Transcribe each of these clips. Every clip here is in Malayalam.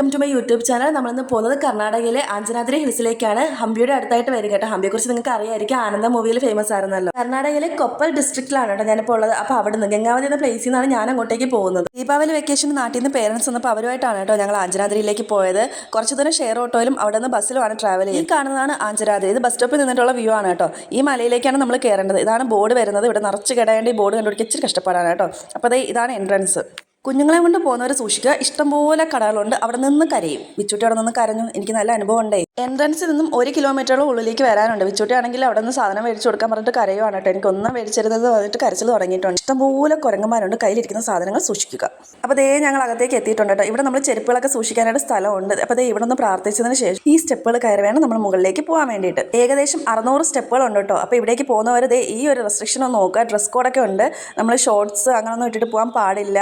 Welcome to my YouTube channel നമ്മളിന്ന് പോകുന്നത് കർണാടകയിലെ ആഞ്ചനാദ്രി ഹിൽസിലേക്കാണ്. ഹംപിയുടെ അടുത്തായിട്ട് വരിക കേട്ടോ. ഹംപിയെക്കുറിച്ച് നിങ്ങൾക്ക് അറിയായിരിക്കും. ആനന്ദ മൂവിയിൽ ഫേമസ് ആയിരുന്നല്ലോ കർണാടകയിലെ കൊപ്പൽ ഡിസ്ട്രിക്റ്റിലാണ് കേട്ടോ ഞാനിപ്പോൾ ഉള്ളത്. അപ്പോൾ അവിടെ നിന്ന് ഗംഗാവതി എന്ന പ്ലേസിൽ നിന്നാണ് ഞാൻ അങ്ങോട്ടേക്ക് പോകുന്നത്. ദീപാവലി വെക്കേഷൻ നാട്ടിൽ നിന്ന് പേരൻസ് വന്നപ്പോൾ അവരുമായിട്ടാണ് കേട്ടോ ഞങ്ങൾ ആഞ്ചനാദ്രിയിലേക്ക് പോയത്. കുറച്ച് ദൂരം ഷെയർ ഓട്ടോയിലും അവിടെ നിന്ന് ബസ്സിലുമാണ് ട്രാവൽ ചെയ്യുന്നത് ഈ കാണുന്നതാണ് ആഞ്ചനാദ്രി. ഇത് ബസ് സ്റ്റോപ്പിൽ നിന്നിട്ടുള്ള വ്യൂ ആണ് കേട്ടോ. ഈ മലയിലേക്കാണ് നമ്മൾ കയറേണ്ടത്. ഇതാണ് ബോർഡ് വരുന്നത്. ഇവിടെ നിറച്ച് കിടയേണ്ട ഈ ബോർഡ് കണ്ടുപിടിക്കാൻ ഇച്ചിരി കഷ്ടപ്പാടാണ് കേട്ടോ. അപ്പോൾ ഇതാണ് എൻട്രൻസ് കുഞ്ഞുങ്ങളെ കൊണ്ട് പോകുന്നവരെ സൂക്ഷിക്കുക. ഇഷ്ടംപോലെ കടകളുണ്ട്. അവിടെ നിന്ന് കരയും. വിച്ചുട്ടി അവിടെ നിന്ന് കരഞ്ഞു. എനിക്ക് നല്ല അനുഭവം ഉണ്ടേ എൻട്രൻസിൽ നിന്നും ഒരു കിലോമീറ്ററോളം ഉള്ളിലേക്ക് വരാനുണ്ട്. വിച്ചുട്ടി ആണെങ്കിൽ അവിടെ നിന്ന് സാധനം മേടിച്ചു കൊടുക്കാൻ പറഞ്ഞിട്ട് കരയുവാണ് കേട്ടോ. എനിക്ക് ഒന്നും മേടിച്ചിരുന്നത് വന്നിട്ട് കരച്ചിൽ തുടങ്ങിയിട്ടുണ്ട്. ഇഷ്ടംപോലെ കുരങ്ങന്മാരുണ്ട്. കയ്യിലിരിക്കുന്ന സാധനങ്ങൾ സൂക്ഷിക്കുക. അപ്പോൾ ദേ ഞങ്ങൾ അകത്തേക്ക് എത്തിയിട്ടുണ്ട് ഇവിടെ നമ്മൾ ചെരുപ്പുകളൊക്കെ സൂക്ഷിക്കാനായിട്ട് സ്ഥലമുണ്ട്. അപ്പോൾ ദേ ഇവിടെ നിന്ന് പ്രാർത്ഥിച്ചതിന് ശേഷം ഈ സ്റ്റെപ്പുകൾ കയറി വേണം നമ്മൾ മുകളിലേക്ക് പോകാൻ വേണ്ടിയിട്ട്. ഏകദേശം അറുന്നൂറ് സ്റ്റെപ്പുകൾ ഉണ്ട് കേട്ടോ. അപ്പോൾ ഇവിടേക്ക് പോകുന്നവർ ദേ ഈ ഒരു റെസ്ട്രിക്ഷൻ ഒന്ന് നോക്കുക. ഡ്രസ് കോഡൊക്കെ ഉണ്ട്. നമ്മൾ ഷോർട്സ് അങ്ങനെയൊന്നും ഇട്ടിട്ട് പോകാൻ പാടില്ല.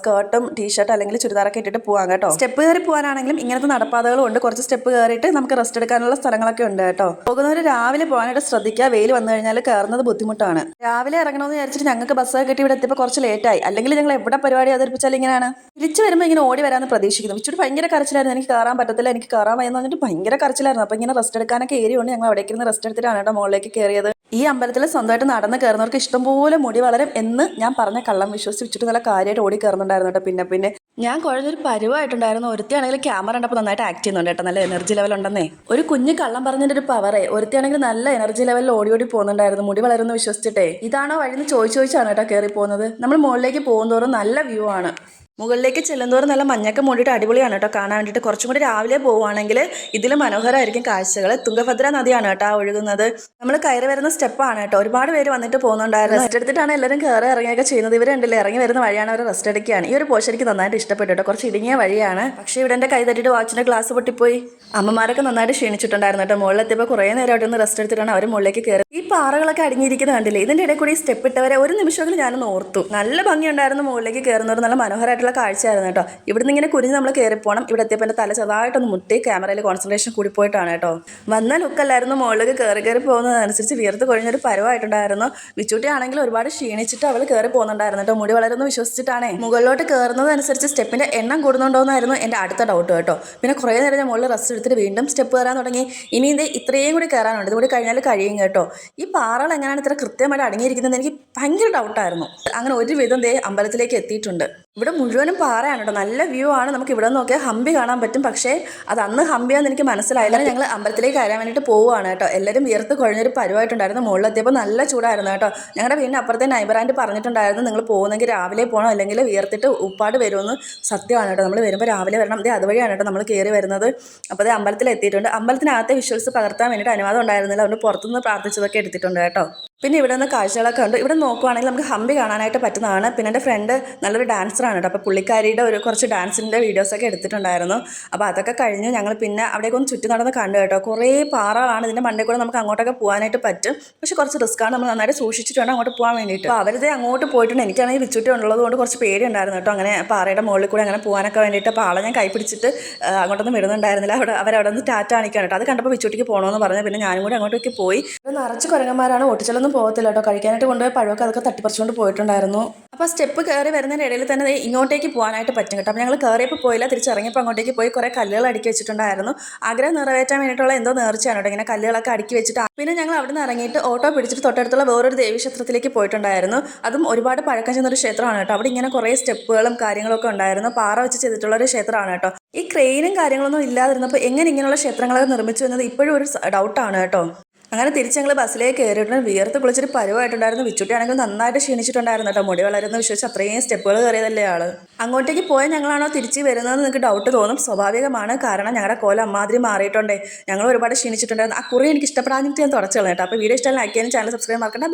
സ്കേർട്ടും ടീഷർട്ടും അല്ലെങ്കിൽ ചുരിദാറൊക്കെ ഇട്ടിട്ട് പോകാം കേട്ടോ. സ്റ്റെപ്പ് കയറി പോകാനാണെങ്കിലും ഇങ്ങനത്തെ നടപ്പാതകളും ഉണ്ട്. കുറച്ച് സ്റ്റെപ്പ് കയറിയിട്ട് നമുക്ക് റെസ്റ്റ് എടുക്കാനുള്ള സ്ഥലങ്ങളൊക്കെ ഉണ്ട് കേട്ടോ. പോകുന്നവർ രാവിലെ പോകാനായിട്ട് ശ്രദ്ധിക്കുക. വെയിൽ വന്നു കഴിഞ്ഞാൽ കയറുന്നത് ബുദ്ധിമുട്ടാണ്. രാവിലെ ഇറങ്ങണമെന്ന് വിചാരിച്ചിട്ട് ഞങ്ങൾക്ക് ബസ്സൊക്കെ കിട്ടി ഇവിടെ എത്തിയപ്പോൾ കുറച്ച് ലേറ്റായി അല്ലെങ്കിൽ ഞങ്ങൾ എവിടെ പരിപാടി അവതരിപ്പിച്ചാൽ ഇങ്ങനെയാണ്. തിരിച്ചു വരുമ്പോൾ ഇങ്ങനെ ഓടി വരാമെന്ന് പ്രതീക്ഷിക്കുന്നു. ഇച്ചിരി ഭയങ്കര കറച്ചിലായിരുന്നു എനിക്ക് കയറാൻ പറ്റത്തില്ല എനിക്ക് കയറാൻ വയ്യെന്ന് പറഞ്ഞിട്ട് ഭയങ്കര കറച്ചിലായിരുന്നു അപ്പോൾ ഇങ്ങനെ റെസ്റ്റ് എടുക്കാനൊക്കെ ഏരിയ ഉണ്ട്. ഞങ്ങൾ അവിടേക്ക് ഇരുന്ന് റെസ്റ്റ് എടുത്തിട്ടാണ് കേട്ടോ മുകളിലേക്ക് കയറിയത്. ഈ അമ്പലത്തിൽ സ്വന്തമായിട്ട് നടന്ന് കയറുന്നവർക്ക് ഇഷ്ടംപോലെ മുടി വളരും എന്ന് ഞാൻ പറഞ്ഞ കള്ളം വിശ്വസിച്ച് നല്ല കാര്യമായിട്ട് ഓടി കയറുന്നുണ്ടായിരുന്നു കേട്ടോ. പിന്നെ പിന്നെ ഞാൻ കുഴഞ്ഞൊരു പരുവായിട്ടുണ്ടായിരുന്നു. ഒരുത്തിയാണെങ്കിൽ ക്യാമറ കണ്ടപ്പോൾ നന്നായിട്ട് ആക്ട് ചെയ്യുന്നുണ്ട് കേട്ടോ. നല്ല എനർജി ലെവൽ ഉണ്ടെന്നേ. ഒരു കുഞ്ഞ് കള്ളം പറഞ്ഞതിന്റെ ഒരു പവറേ ഒരുത്തിയാണെങ്കിൽ നല്ല എനർജി ലെവലിൽ ഓടി ഓടി പോകുന്നുണ്ടായിരുന്നു. മുടി വളരുന്നു വിശ്വസിച്ചിട്ടേ. ഇതാണോ വഴിന്ന് ചോദിച്ചു ചോദിച്ചാണ് കേട്ടോ കയറി പോകുന്നത് നമ്മൾ മുകളിലേക്ക് പോകുന്നതോറും നല്ല വ്യൂ ആണ്. മുകളിലേക്ക് ചെല്ലുന്നതോറും നല്ല മഞ്ഞൊക്കെ മൂടിയിട്ട് അടിപൊളിയാണ് കേട്ടോ. കാണാൻ വേണ്ടിയിട്ട് കുറച്ചും കൂടി രാവിലെ പോവുകയാണെങ്കിൽ ഇതിൽ മനോഹരമായിരിക്കും കാഴ്ചകൾ തുങ്കഭദ്ര നദിയാണ് കേട്ടോ ഒഴുകുന്നത്. നമ്മൾ കയറി വരുന്ന സ്റ്റെപ്പാണ് കേട്ടോ. ഒരുപാട് പേര് വന്നിട്ട് പോകുന്നുണ്ടായിരുന്നു. റെസ്റ്റ് എടുത്തിട്ടാണ് എല്ലാവരും കയറി ഇറങ്ങിയൊക്കെ ചെയ്യുന്നത്. ഇവർ ഉണ്ടല്ലേ ഇറങ്ങി വരുന്ന വഴിയാണ് അവർ റെസ്റ്റ് എടുക്കുകയാണ്. ഈ ഒരു പോഷൻ എനിക്ക് നന്നായിട്ട് ഇഷ്ടപ്പെട്ടു കേട്ടോ. കുറച്ച് ഇടുങ്ങിയ വഴിയാണ്. പക്ഷേ ഇവിടെ എന്റെ കൈ തട്ടിയിട്ട് വാച്ചിന്റെ ഗ്ലാസ് പൊട്ടിപ്പോയി. അമ്മമാരൊക്കെ നന്നായിട്ട് ക്ഷീണിച്ചിട്ടുണ്ടായിരുന്നു കേട്ടോ. മുകളിലെത്തിയപ്പോൾ കുറേ നേരം അവിടെ റെസ്റ്റ് എടുത്തിട്ടാണ് അവർ മുകളിലേക്ക് കയറി ഈ പാറകളൊക്കെ അടിഞ്ഞിരിക്കുന്നത് കണ്ടില്ലേ? ഇതിന്റെ ഇടയിൽ കൂടി സ്റ്റെപ്പ് ഇട്ടവരെ ഒരു നിമിഷമെങ്കിലും ഞാനൊന്ന് ഓർത്തു. നല്ല ഭംഗിയുണ്ടായിരുന്നു മുകളിലേക്ക് കയറുന്നവർ നല്ല മനോഹരമായിട്ടുള്ള കാഴ്ചയായിരുന്നു കേട്ടോ. ഇവിടുന്ന് ഇങ്ങനെ കുരിഞ്ഞ് നമ്മൾ കയറി പോകണം ഇവിടെ എത്തിയപ്പോൾ എന്റെ തല ചെറുതായിട്ടൊന്ന് മുട്ടി ക്യാമറയിൽ കോൺസെൻട്രേഷൻ കൂടി പോയിട്ടാണ് കേട്ടോ. വന്ന ലുക്കല്ലായിരുന്നു മുകളിലേക്ക് കയറി കയറി പോകുന്നതനുസരിച്ച് വിയർത്ത് കൊഴിഞ്ഞൊരു പരവായിട്ടുണ്ടായിരുന്നു. വിച്ചൂട്ടി ആണെങ്കിൽ ഒരുപാട് ക്ഷീണിച്ചിട്ട് അവൾ കയറി പോകുന്നുണ്ടായിരുന്നു കേട്ടോ. മുടി വളരുന്നു വിശ്വസിച്ചിട്ടാണേ. മുകളിലോട്ട് കയറുന്നതനുസരിച്ച് സ്റ്റെപ്പിന്റെ എണ്ണം കൂടുന്നുണ്ടോയെന്നായിരുന്നു എന്റെ അടുത്ത ഡൗട്ട് കേട്ടോ. പിന്നെ കുറേ നേരം ഞാൻ മുകളിൽ റെസ്റ്റ് എടുത്തിട്ട് വീണ്ടും സ്റ്റെപ്പ് കയറാൻ തുടങ്ങി. ഇനി ഇത് ഇത്രയും കൂടി കയറാനുണ്ട്. ഇതുകൂടി കഴിഞ്ഞാൽ കഴിയും കേട്ടോ. ഈ പാറകൾ എങ്ങനെയാണ് ഇത്ര കൃത്യമായിട്ട് അടങ്ങിയിരിക്കുന്നത് എനിക്ക് ഭയങ്കര ഡൗട്ടായിരുന്നു അങ്ങനെ ഒരുവിധം ദേ അമ്പലത്തിലേക്ക് എത്തിയിട്ടുണ്ട്. ഇവിടെ മുഴുവനും പാറയാണ് കേട്ടോ നല്ല വ്യൂ ആണ്. നമുക്ക് ഇവിടെ നോക്കിയാൽ ഹംപി കാണാൻ പറ്റും. പക്ഷേ അത് അന്ന് ഹംപിയാന്ന് എനിക്ക് മനസ്സിലായില്ല. ഞങ്ങൾ അമ്പലത്തിലേക്ക് കയറാൻ വേണ്ടിയിട്ട് പോവുകയാണ് കേട്ടോ. എല്ലാവരും വിയർത്ത് കുഴഞ്ഞൊരു പരുവായിട്ടുണ്ടായിരുന്നു. മുകളിലെത്തിയപ്പോൾ നല്ല ചൂടായിരുന്നു കേട്ടോ. ഞങ്ങളുടെ വീടിന് അപ്പുറത്തെ നൈബറാൻഡ് പറഞ്ഞിട്ടുണ്ടായിരുന്നു നിങ്ങൾ പോകുന്നെങ്കിൽ രാവിലെ പോകണം? അല്ലെങ്കിൽ വിയർത്തിട്ട് ഉപ്പാട് വരുമെന്ന്. സത്യമാണ് കേട്ടോ. നമ്മൾ വരുമ്പോൾ രാവിലെ വരണം. അതേ അതുവഴിയാണ് കേട്ടോ നമ്മൾ കയറി വരുന്നത്. അപ്പോൾ അതേ അമ്പലത്തിൽ എത്തിയിട്ടുണ്ട് അമ്പലത്തിനകത്തെ വിഷ്വൽസ് പകർത്താൻ വേണ്ടിയിട്ട് അനുവാദം ഉണ്ടായിരുന്നില്ല. അതുകൊണ്ട് പുറത്തുനിന്ന് പ്രാർത്ഥിച്ചതൊക്കെ എടുത്തിട്ടുണ്ട് കേട്ടോ. പിന്നെ ഇവിടെ നിന്ന് കാഴ്ചകളൊക്കെ ഉണ്ട് ഇവിടെ നോക്കുവാണെങ്കിൽ നമുക്ക് ഹംപി കാണാനായിട്ട് പറ്റുന്നതാണ്. പിന്നെ എന്റെ ഫ്രണ്ട് നല്ലൊരു ഡാൻസറാണ് കേട്ടോ. അപ്പോൾ പുള്ളിക്കാരിയുടെ ഒരു കുറച്ച് ഡാൻസിന്റെ വീഡിയോസൊക്കെ എടുത്തിട്ടുണ്ടായിരുന്നു. അപ്പോൾ അതൊക്കെ കഴിഞ്ഞ് ഞങ്ങൾ പിന്നെ അവിടേക്ക് ഒന്ന് ചുറ്റി നടന്ന് കണ്ടു കേട്ടോ. കുറേ പാറകളാണ് ഇതിന്റെ മണ്ടേ കൂടെ നമുക്ക് അങ്ങോട്ടൊക്കെ പോകാനായിട്ട് പറ്റും. പക്ഷേ കുറച്ച് റിസ്ക്കാണ് നമ്മൾ നന്നായിട്ട് സൂക്ഷിച്ചിട്ട് വേണം അങ്ങോട്ട് പോകാൻ വേണ്ടിയിട്ട്. അപ്പോൾ അവരിത് അങ്ങോട്ട് പോയിട്ടുണ്ട്. എനിക്കാണെങ്കിൽ വിച്ചുട്ടി ഉള്ളത് കൊണ്ട് കുറച്ച് പേടിയുണ്ടായിരുന്നു കേട്ടോ. അങ്ങനെ പാറയുടെ മുകളിൽ കൂടെ അങ്ങനെ പോകാനൊക്കെ വേണ്ടിയിട്ട് അപ്പോൾ ആളെ ഞാൻ കൈപ്പിടിച്ചിട്ട് അങ്ങോട്ടൊന്നും വിടുന്നുണ്ടായിരുന്നില്ല. അവിടെ അവരവിടെ നിന്ന് ടാറ്റ കാണിക്കാൻ കേട്ടോ. അത് കണ്ടപ്പോൾ വിച്ചുട്ടിക്ക് പോകണമെന്ന് പറഞ്ഞു. പിന്നെ ഞാനും കൂടി അങ്ങോട്ടേക്ക് പോയി. നിറച്ച് കുരങ്ങന്മാരാണ്. ഒട്ടിച്ചലൊന്നും പോകത്തില്ല കേട്ടോ. കഴിക്കാനായിട്ട് കൊണ്ടുപോയി പഴമൊക്കെ അതൊക്കെ തട്ടിപ്പറിച്ചുകൊണ്ട് പോയിട്ടുണ്ടായിരുന്നു. അപ്പോൾ സ്റ്റെപ്പ് കയറി വരുന്നതിന്റെ ഇടയിൽ തന്നെ ഇങ്ങോട്ടേക്ക് പോകാനായിട്ട് പറ്റും കേട്ടോ. അപ്പോൾ ഞങ്ങൾ കയറിയപ്പോൾ പോയില്ല. തിരിച്ചിറങ്ങിയപ്പോൾ അങ്ങോട്ടേക്ക് പോയി കുറേ കല്ലുകൾ അടുക്കി വെച്ചിട്ടുണ്ടായിരുന്നു. ആഗ്രഹം നിറവേറ്റാൻ വേണ്ടിയിട്ടുള്ള എന്തോ നേർച്ചയാണ് കേട്ടോ ഇങ്ങനെ കല്ലുകളൊക്കെ അടുക്കി വെച്ചിട്ട്. പിന്നെ ഞങ്ങൾ അവിടെ നിന്ന് ഇറങ്ങിയിട്ട് ഓട്ടോ പിടിച്ചിട്ട് തൊട്ടടുത്തുള്ള വേറൊരു ദേവീക്ഷേത്രത്തിലേക്ക് പോയിട്ടുണ്ടായിരുന്നു. അതും ഒരുപാട് പഴക്കം ചെന്നൊരു ക്ഷേത്രമാണ് കേട്ടോ. അവിടെ ഇങ്ങനെ കുറേ സ്റ്റെപ്പുകളും കാര്യങ്ങളൊക്കെ ഉണ്ടായിരുന്നു. പാറ വെച്ച് ചെയ്തിട്ടുള്ള ഒരു ക്ഷേത്രമാണ് കേട്ടോ. ഈ ക്രെയിനും കാര്യങ്ങളൊന്നും ഇല്ലാതിരുന്നപ്പോൾ എങ്ങനെ ഇങ്ങനെയുള്ള ക്ഷേത്രങ്ങളൊക്കെ നിർമ്മിച്ചു എന്നത് ഇപ്പോഴും ഒരു ഡൗട്ടാണ് കേട്ടോ. അങ്ങനെ തിരിച്ച് ഞങ്ങൾ ബസ്സിലേക്ക് കയറിയിട്ടുണ്ട്. വിയർത്ത് കുളിച്ചൊരു പരുവായിട്ടുണ്ടായിരുന്നു. വിച്ചുട്ടിയാണെങ്കിൽ നന്നായിട്ട് ക്ഷീണിച്ചിട്ടുണ്ടായിരുന്നു കേട്ടോ. മുടി വളരുന്ന. വിശ്വസിച്ച് അത്രയും സ്റ്റെപ്പുകൾ കയറിയതല്ലേ ആൾ. അങ്ങോട്ടേക്ക് പോയ ഞങ്ങളാണോ തിരിച്ച് വരുന്നതെന്ന് നിങ്ങൾക്ക് ഡൗട്ട് തോന്നും. സ്വാഭാവികമാണ്. കാരണം ഞങ്ങളുടെ കോല അമ്മാതിരി മാറിയിട്ടുണ്ടേ. ഞങ്ങൾ ഒരുപാട് ക്ഷീണിച്ചിട്ടുണ്ടായിരുന്നു. ആ കുറി എനിക്ക് ഇഷ്ടപ്പെടാഞ്ഞിട്ട് ഞാൻ തുടച്ചു കളഞ്ഞു കേട്ടോ. അപ്പോൾ വീഡിയോ ഇഷ്ടം ലൈക്ക് ചെയ്യാനും ചാനൽ സബ്സ്ക്രൈബ് മറക്കണ്ട.